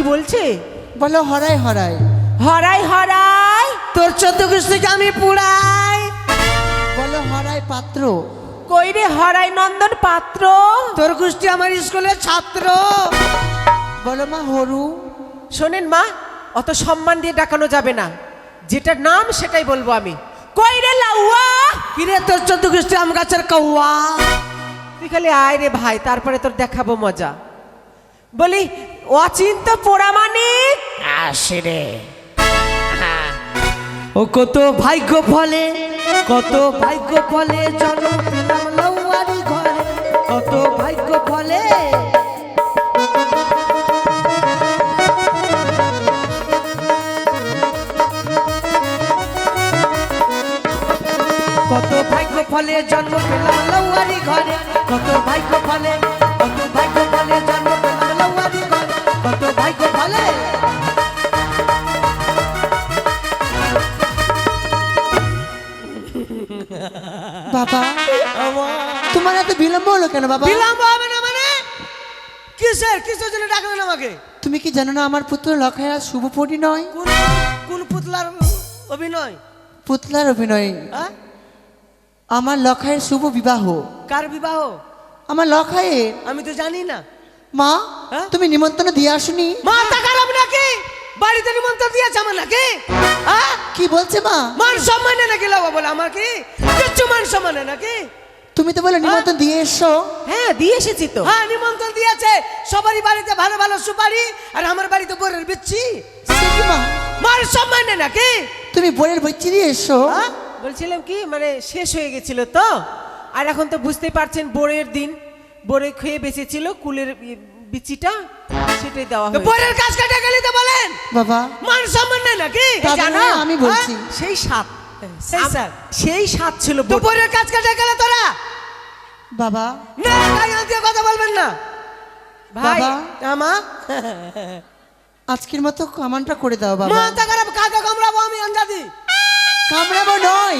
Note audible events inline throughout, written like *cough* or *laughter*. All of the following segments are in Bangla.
কি বলছে? বলো হরাই হরাই। হরাই হরাই। তোর চোদ্দ কৃষ্ণকে আমি পুড়াই। বলো হরাই পাত্র। কই রে হরাই নন্দন পাত্র? তোর গোষ্ঠী আমার স্কুলের ছাত্র। বলো মা হরু। শোনেন মা অত সম্মান দিয়ে ডাকানো যাবে না। যেটা নাম সেটাই বলব আমি। কই রে লাউয়া? কিরে তোর চোদ্দ কৃষ্টি আম গাছের কৌয়া? তুই খালি আয় রে ভাই তারপরে তোর দেখাবো মজা। বলি অচিন্ত পোড়ামানিক। আসে রে ও কত ভাগ্য ফলে কত ভাগ্য ফলে পেলাম লৌয়ারি ঘরে কত ভাগ্য ফলে। কত ভাগ্য ফলে জন্ম পেলাম লৌয়ারি ঘরে কত ভাগ্য ফলে কত ভাগ্য ফলে জন্ম বাবা। তোমার এত বিলম্ব হলো কেন বাবা? বিলম্ব হবে না মানে? কিসের? কিসের জন্য ডাকলেন আমাকে? তুমি কি জানো না আমার পুত্র লখাইয়া শুভ পরিণয় কোন কোন পুতলার অভিনয়? পুতলার অভিনয়। আমার লখাইয়ের শুভ বিবাহ। কার বিবাহ? আমার লখাইয়ের। আমি তো জানি না। মা? তুমি নিমন্ত্রণ দিয়ে আসুনি। মাথা খারাপ নাকি? বাড়িতে নিমন্ত্রণ দিয়েছে আমার নাকি? হ্যাঁ কি বলছে মা? মান সম্মানে নাকি লাভ বলে আমার কি? কিচ্ছু মান সম্মানে নাকি? তুমি তো বলে নিমন্ত্রণ দিয়ে এসো হ্যাঁ দিয়ে এসেছি তো। হ্যাঁ নিমন্ত্রণ দিয়েছে। সবারই বাড়িতে ভালো ভালো সুপারি আর আমার বাড়িতে বোরের বিচ্ছি। মার মান সম্মানে নাকি? তুমি বইয়ের বইচি দিয়ে এসো বলছিলাম কি মানে শেষ হয়ে গেছিল তো? আর এখন তো বুঝতেই পারছেন বোরের দিন। বোরে খেয়ে বেঁচেছিল কুলের বিচিটা সেটাই দেওয়া হয় বোরের কাজ কাটা গেলে তো বলেন। বাবা। মান সম্মান নেই নাকি? জানো? আমি বলছি। সেই সাত সেই সাত। সেই সাত ছিল কাজ কাটা গেলে তোরা? বাবা। না গায়ে হাত দিয়ে কথা বলবেন না। ভাই। আমা আজকের মতো কামানটা করে দাও বাবা। মাথা খারাপ কাকে কামড়াবো আমি আন্দাজি? কামড়াবো নয়।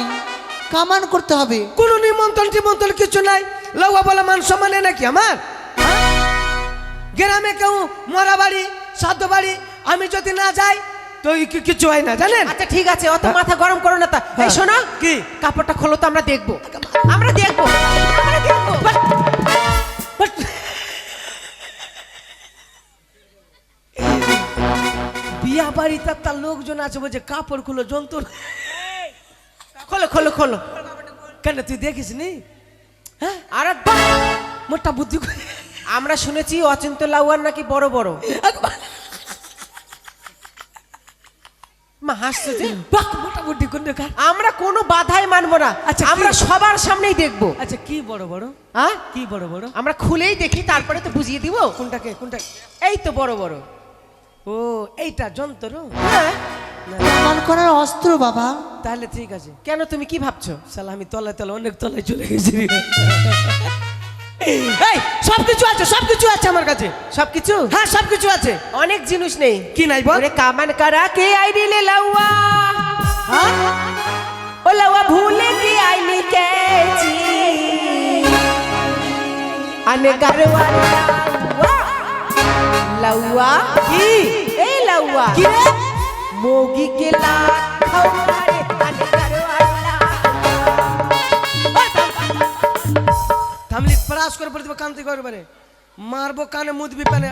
কামান করতে হবে। কোনো নিমন্ত্রণ টিমন্ত্রণ কিছু নাই। লগা বলে মান সম্মানে নাকি আমার? হ্যাঁ? গ্রামে কেউ মরা বাড়ি সাধ্য বাড়ি আমি যদি না যাই তো কিছু হয় না জানেন? আচ্ছা ঠিক আছে অত মাথা গরম করো না তা। এই হ্যাঁ। শোনো কি? কাপড়টা খোলো তো আমরা দেখব। আমরা দেখব। আমরা দেখব। বিয়া বাড়িতে তার লোকজন আছে বলছে কাপড় খুলো যন্ত্র খোলো খোলো খোলো। কেন তুই দেখিস নি হ্যাঁ? আর মোটা বুদ্ধি করে। আমরা শুনেছি অচিন্ত লাউয়ার নাকি বড় বড়। মা হাসছো যে? বাহ, মোটা বুদ্ধি আমরা কোনো বাধাই মানবো না। আচ্ছা, আমরা সবার সামনেই দেখব। আচ্ছা কি বড় বড়? হ্যাঁ কি বড় বড়? আমরা খুলেই দেখি তারপরে তো বুঝিয়ে দিব। কোনটাকে কোনটা? এই তো বড় বড়। ও এইটা যন্ত্র। হ্যাঁ। করার অস্ত্র বাবা। তাহলে ঠিক আছে। কেন তুমি কি ভাবছ? সালা আমি তলায় তলায় অনেক তলায় চলে গেছি। এই সব কিছু আছে সব কিছু আছে আমার কাছে। সবকিছু? হ্যাঁ সব কিছু আছে। অনেক জিনিস নেই। কি নাই বল? কামান করা কে আইডি লে লাউয়া? হ্যাঁ? ও লাউয়া ভুলে কি আইনি কেছি আনে গারওয়া লাউয়া। কি? এই লাউয়া। কি রে? মোগি কে লাট খাওয়ারে থামলি পরাস করে পড়ে দেবো কান্তি করে পারে মারবো কানে মুদবি পানে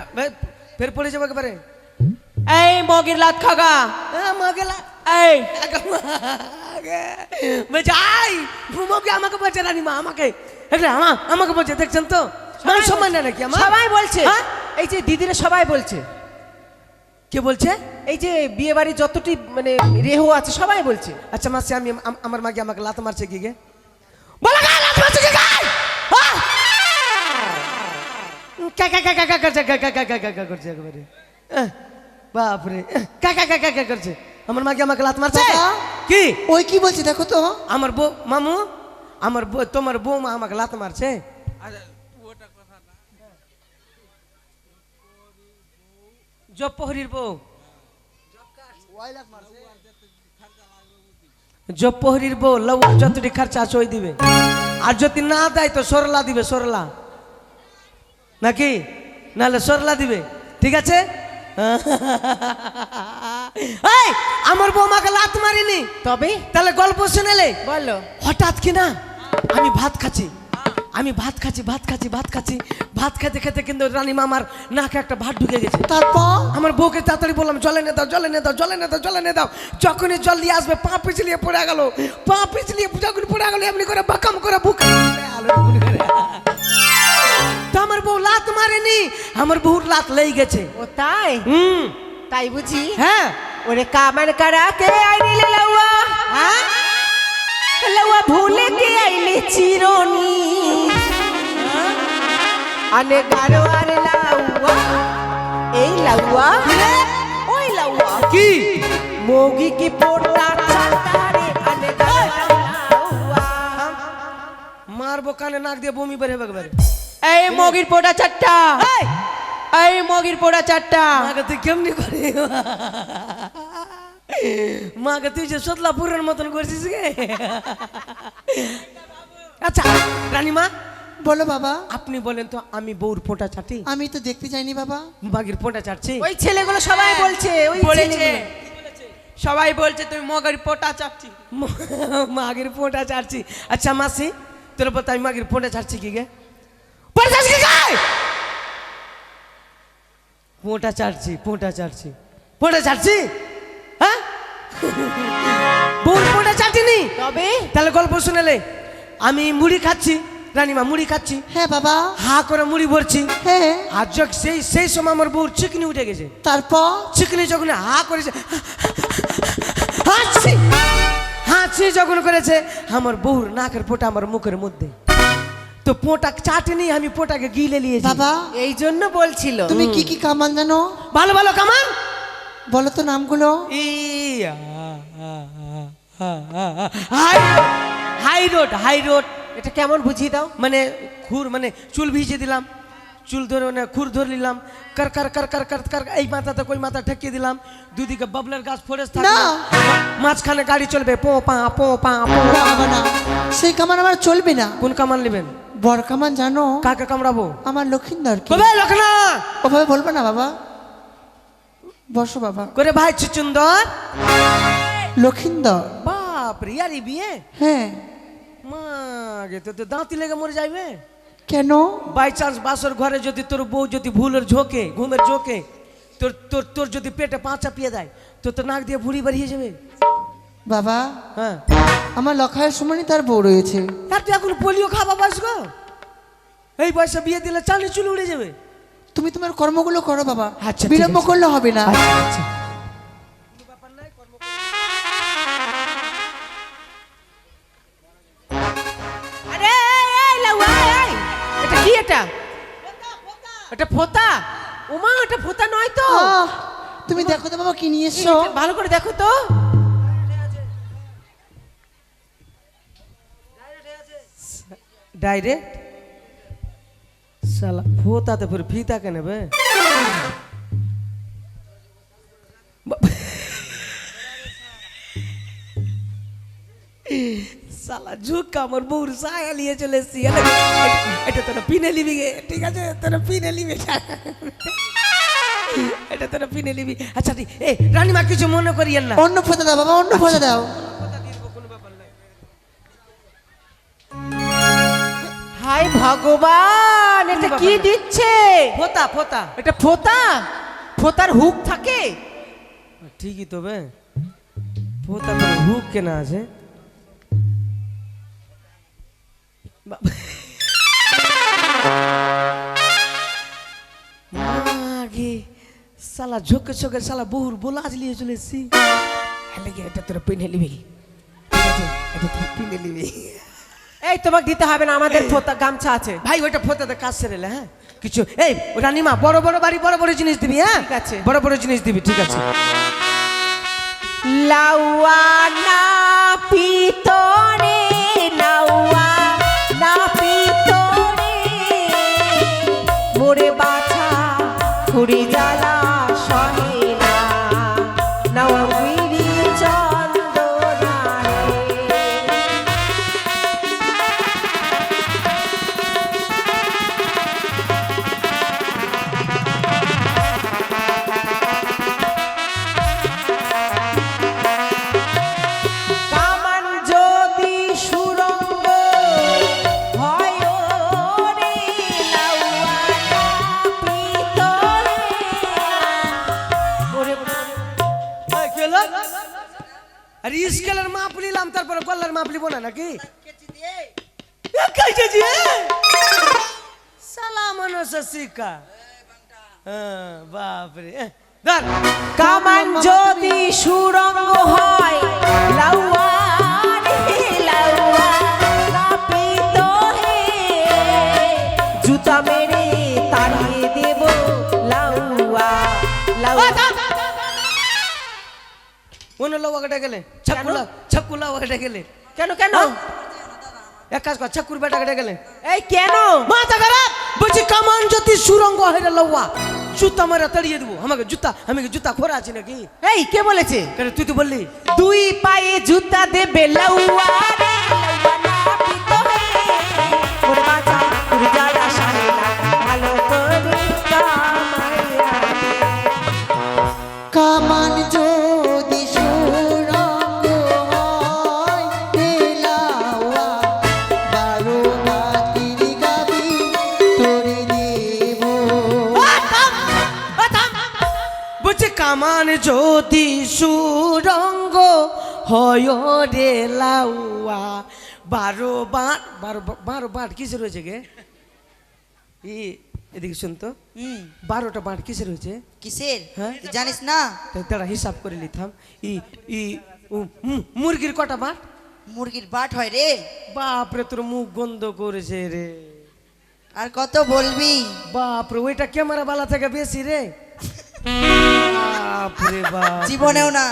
ফের পড়ে যাব একেবারে এই মগির লাট খাগা হ্যাঁ এই বলছে আই ভুমকে আমাকে বলছে রানী মা আমাকে একটা আমা আমাকে বলছে দেখছেন তো মান সম্মান নেই নাকি আমার সবাই বলছে হ্যাঁ? এই যে দিদিরা সবাই বলছে কে বলছে এই যে বিয়ে বাড়ি যতটি মানে রেহু আছে সবাই বলছে আচ্ছা মাসে আমি আম- আমার মাকে আমাকে লাত মারছে কি গে বলো লাত মারছে কা কা কা কা কা করছে কা কা কা কা কা কা করছে একেবারে আহ, বাপরে আহ, কা কা কা কা কা করছে আমার আমাকে লাত মারছে কি ওই কি বলছে দেখো তো আমার বউ মামু আমার বউ তোমার বৌমা আমাকে লাত মারছে জপহরির বউ জপহরির বউ লউ যতটি খরচা আছে ওই দিবে আর যদি না দেয় তো সরলা দিবে সরলা নাকি? নাহলে সরলা দিবে। ঠিক আছে? এই আমার বৌমাকে লাত মারিনি। তবে? তাহলে গল্প শুনেলে বলো। হঠাৎ কি না? আমি ভাত খাচ্ছি। আমি ভাত খাচ্ছি ভাত খাচ্ছি ভাত খাচ্ছি। ভাত খেতে খেতে কিন্তু রানীমা আমার নাকে একটা ভাত ঢুকে গেছে। তারপর? আমার বউকে তাড়াতাড়ি বললাম জলে নে দাও জলে নে দাও জলে নে দাও জলে নে দাও যখনই জল দিয়ে আসবে পা পিছলিয়ে পড়ে গেল। পা পিছলিয়ে যখন পড়ে গেল এমনি করে বাকাম করে বুক। বউ মারেনি আমার বউর লাত লেগে গেছে। ও তাই? হুম। তাই বুঝি? হ্যাঁ। ওরে কামান করা কে আইলি লউয়া? হ্যাঁ? লউয়া ভুলে কে আইলি চিরনি? আনে গারো আর লাউয়া? এই লাউয়া? ওই লাউয়া। কি? মোগি কি পোটা চাটারে আনে গারো লাউয়া? মারবো কানে নাক দিয়ে বমি বের হবে একবারে। এই মগির পোটা চারটা। এই! এই মগির পোটা চারটা। মাকে তুই কেমনি করে? মাকে তুই যে সতলাপুরের মতন করছিস গে। আচ্ছা রানীমা বলো বাবা। আপনি বলেন তো আমি বউর ফোঁটা চাটি? আমি তো দেখতে চাইনি বাবা। বাগির ফোঁটা চাটছি? ওই ছেলেগুলো সবাই বলছে ওই বলেছে। সবাই বলছে তুমি মগের পোটা চাচ্ছি মাগির ফোঁটা চাটছি। আচ্ছা মাসি তোর বলতে আমি মাগির ফোঁটা চাটছি কি গে? ফোঁটা চাটছি কি গায় ফোঁটা চাটছি ফোঁটা চাটছি ফোঁটা চাটছি হ্যাঁ? বউর ফোঁটা চাটিনি তবে তাহলে গল্প শুনেলে আমি মুড়ি খাচ্ছি রানীমা মুড়ি খাচ্ছি। হ্যাঁ বাবা। হা করে মুড়ি ভরছি। হ্যাঁ। আর যখন সেই সেই সময় আমার বউর চিকনি উঠে গেছে। তারপর? চিকনি যখন হা করেছে হাসছি হাসছি যখন করেছে আমার বউর নাকের পোটা আমার মুখের মধ্যে। তো পোটা চাটনি আমি পোটাকে গিলে নিয়েছি বাবা এই জন্য বলছিল। তুমি কি কি কামান জানো? ভালো ভালো কামান। বলো তো নামগুলো। High high road high road এটা কেমন বুঝিয়ে দাও? মানে খুর মানে চুল ভিজে দিলাম। চুল ধরে মানে খুর ধরে নিলাম কার কার কার কার কার কার এই মাথাতে কই মাথা ঠেকিয়ে দিলাম দুদিকে বাবলার গাছ ফরেস্ট থাকবে না। মাঝখানে গাড়ি চলবে পো পা পো পা পো। না সেই কামান আমার চলবে না। কোন কামান নেবেন? বর কামান জানো? কাকে কামড়াবো? আমার লক্ষিন্দর কি। কবে লখনা ওভাবে বলব না বাবা। বসো বাবা। করে ভাই চুচুন্দর। লক্ষিন্দর। বাপ রে ইয়ারি বিয়ে? হ্যাঁ। মা গে তো দাঁতি লেগে মরে যাইবে। কেন? বাই চান্স বাসর ঘরে যদি তোর বউ যদি ভুলের ঝোঁকে ঘুমের ঝোঁকে তোর তোর তোর যদি পেটে পা চাপিয়ে দেয় তোর তো তোর নাক দিয়ে ভুড়ি বেরিয়ে যাবে। বাবা হ্যাঁ। আমার লখায়ের সমানই তার বউ রয়েছে। আর তুই এখন পোলিও খাবা বাস গো। এই বয়সে বিয়ে দিলে চালে চুল উড়ে যাবে। তুমি তোমার কর্মগুলো করো বাবা। আচ্ছা, বিলম্ব করলে হবে না। এটা ফোতা? উমা এটা ফোতা নয় তো। তুমি দেখো তো বাবা কি নিয়ে এসছো। ভালো করে দেখো তো। ডাইরেক্ট? সালা ফোতাতে ফির ফিতা কে সালা ঝুঁকা আমার বউর সায়া নিয়ে চলে এসছি এটা এটা তোরা পিনে নিবি গে ঠিক আছে? তোরা পিনে নিবি। এটা তোরা পিনে নিবি। আচ্ছা ঠিক এ রানীমা কিছু মনে করিয়েন না। অন্য ফোঁতা দাও বাবা অন্য ফোঁতা দাও। হাই ভগবান এটা কি দিচ্ছে? ফোতা ফোতা। এটা ফোতা? ফোতার হুক থাকে? ঠিকই তবে বে। ফোতা হুক কেনা আছে। সালা ঝোঁকে ঝোঁকে সালা বহুর বোলা আজ লিয়ে চলে হেলে গিয়ে এটা তোরা পিনে নিবি। ঠিক আছে এটা তোরা পিনে নিবি। এই তোমাকে দিতে হবে না আমাদের ফোতা গামছা আছে। ভাই ওইটা ফোতাতে কাজ সেরেলে হ্যাঁ? কিছু এই রানিমা বড় বড় বাড়ি বড় বড় জিনিস দিবি হ্যাঁ? ঠিক আছে। বড় বড় জিনিস দিবি ঠিক আছে। লাউয়া না আর স্কেলের মাপ নিলাম তারপরে গল্লার মাপ নিব না নাকি বাপরে কামান যদি সুরঙ্গ হয় লাউয়া জুতা মেরে তাড়িয়ে অন্য লোক কেটে গেলে ছাকুলা ছাকুলা কেটে গেলে। কেন কেন? এক কাজ কর ছাকুর বেটা কেটে গেলে। এই কেন? মাথা খারাপ বলছি কামান যদি সুরঙ্গ হেরে লওয়া জুতা মারা তাড়িয়ে দেবো। আমাকে জুতা আমি কি জুতা খোরা আছে নাকি? এই কে বলেছে? তুই তো বললি। দুই পায়ে জুতা দেবে লাউয়া যদি সুরঙ্গ হয় রে লাউয়া। বারো বার বারো বারো বাট কিসের হয়েছে গে? ই এদিকে শুন তো। বারোটা বাট কিসের হয়েছে কিসের? হ্যাঁ? জানিস না? তারা হিসাব করে নিতাম ই ই মুরগির কটা বাট মুরগির বাট হয় রে। বাপরে তোর মুখ গন্ধ করেছে রে। আর কত বলবি? বাপরে ওইটা ক্যামেরা বালা থেকে বেশি রে। *laughs* বাপ জীবনেও না।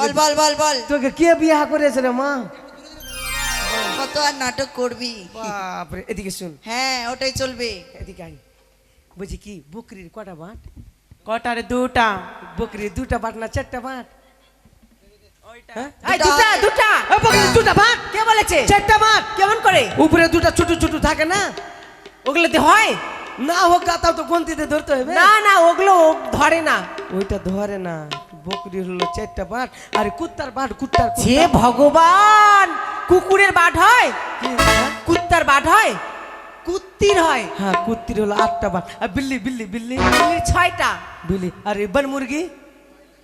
বল বল বল বল। তোকে কে বিয়া করেছে রে মা? কত আর নাটক করবি? এদিকে শুন। হ্যাঁ ওটাই চলবে। এদিকে আই বলছি কি বকরির কটা বাট? কটারে দুটা। বকরির দুটা বাট না চারটা বাট? হ্যাঁ? দুটা। দুটা বাট। কে বলেছে? চারটা কেমন করে? উপরে দুটা ছোট ছোট থাকে না? ওগুলোতে হয়? না হোক গাতাও তো গন্তিতে ধরতে হবে। না না ওগুলো ধরে না। ওইটা ধরে না। বকরি হলো চারটা বাট আর কুত্তার বাট কুত্তার যে ভগবান কুকুরের বাট হয়? কুত্তার বাট হয়? কুত্তির হয়? হ্যাঁ কুত্তির হলো আটটা বাট আর বিল্লি বিল্লি বিল্লি? কুকুরের ছয়টা। বিল্লি আর এই বন মুরগি?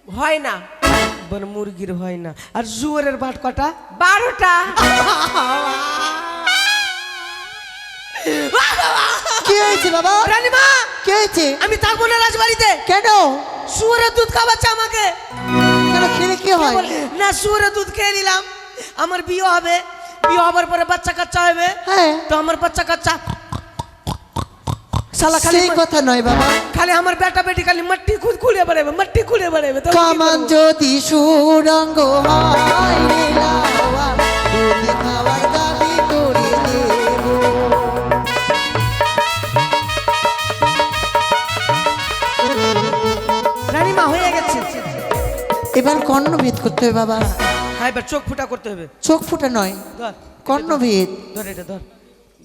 হয় না। বন মুরগির হয় না। আর জুয়ারের বাট কটা? বারোটা। *laughs* *laughs* কি হয়েছে বাবা? রানীমা! কি হয়েছে? আমি থাকব না রাজবাড়িতে। কেন? শুয়ারের দুধ খাওয়াচ্ছে আমাকে। কেন খেলে কি হয়? না শুয়ারের দুধ খেয়ে নিলাম। আমার বিয়ে হবে। বিয়ে হবার পরে বাচ্চা কাচ্চা হবে। হ্যাঁ। তো আমার বাচ্চা কাচ্চা শালা খালি কথা নয় বাবা। খালি আমার বেটা বেটি খালি মাটি খুদ খুলে বেড়াবে মাটি খুলে বেড়াবে। কামান? যদি সুরঙ্গ হয় কর্ণভেদ করতে হবে বাবা। হ্যাঁ এবার চোখ ফুটা করতে হবে। চোখ ফুটা নয় ধর। কর্ণভেদ। ধর এটা ধর।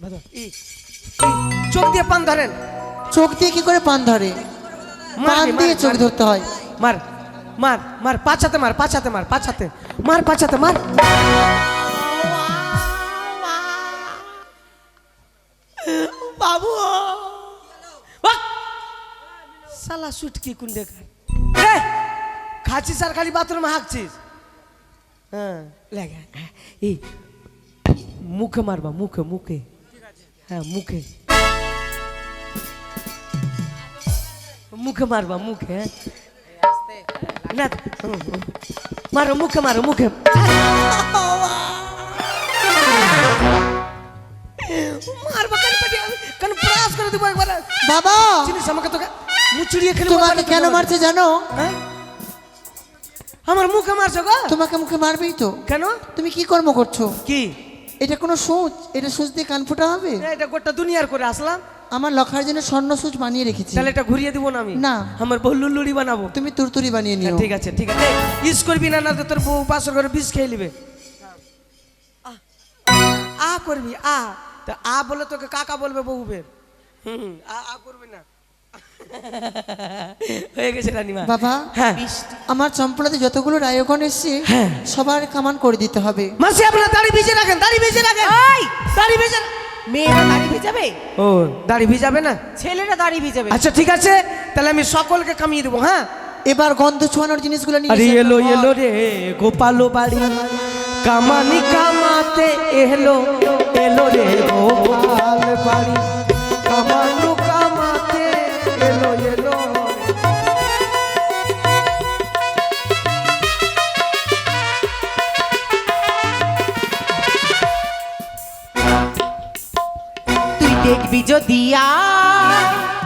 ধর ই, ই, চোখ দিয়ে পান ধরেন। চোখ দিয়ে কি করে পান ধরে? মার পান দিয়ে চোখ ধরতে হয়। মার মার মার পাছাতে মার পাছাতে মার পাছাতে মার পাছাতে মার। বাবু। সালা সুটকি কোন দেখা রে খাচ্ছিস আর খালি বাথরুমে হাঁকছিস? হ্যাঁ। এই মুখে মারবা মুখে মুখে। হ্যাঁ মুখে। মুখে মারবা মুখে হ্যাঁ। না। মারো মুখে মারো মুখে। মারবা কান পাটি? কান প্রাস করে দেবো একবার? বাবা! চিনিস আমাকে তোকে মুচড়িয়ে খেলে তোমাকে কেন মারছে জানো? হ্যাঁ? আমার মুখে মারছো গো? তোমাকে মুখে মারবেই তো। কেন? তুমি কি কর্ম করছ? কি? এটা কোনো সুচ? এটা সুচ দিয়ে কান ফুটা হবে? এটা গোটা দুনিয়ার করে আসলাম। আমার লখার জন্য স্বর্ণ সুচ বানিয়ে রেখেছি। তাহলে এটা ঘুরিয়ে দিব না আমি? না। আমার বউ লুলুড়ি বানাবো। তুমি তুরতুরি বানিয়ে হ্যাঁ, নিও ঠিক আছে ঠিক আছে। ইস করবি না না তো তোর বউ বাসর করে বিষ খেয়ে নিবে। আ করবি আ তা আ বলে তোকে কাকা বলবে বউ বের। হুম আ আ করবি না। *laughs* হয়ে গেছে রানিমা। বাবা হ্যাঁ। আমার চম্পলাতে যতগুলো রায়গণ এসছে হ্যাঁ। সবার কামান করে দিতে হবে। মাসি আপনার দাড়ি ভিজে রাখেন দাড়ি ভিজে রাখেন। দাড়ি ভিজে মেয়েরা দাড়ি ভিজাবে? ও দাড়ি ভিজাবে না? ছেলেরা দাড়ি ভিজাবে। আচ্ছা ঠিক আছে। তাহলে আমি সকলকে কামিয়ে দেবো হ্যাঁ? এবার গন্ধ ছোঁয়ানোর জিনিসগুলো নিয়ে আরে এলো এলো রে গোপালো বাড়ি। কামানি কামাতে এলো এলো রে গোপাল বাড়ি। ভাবি যদি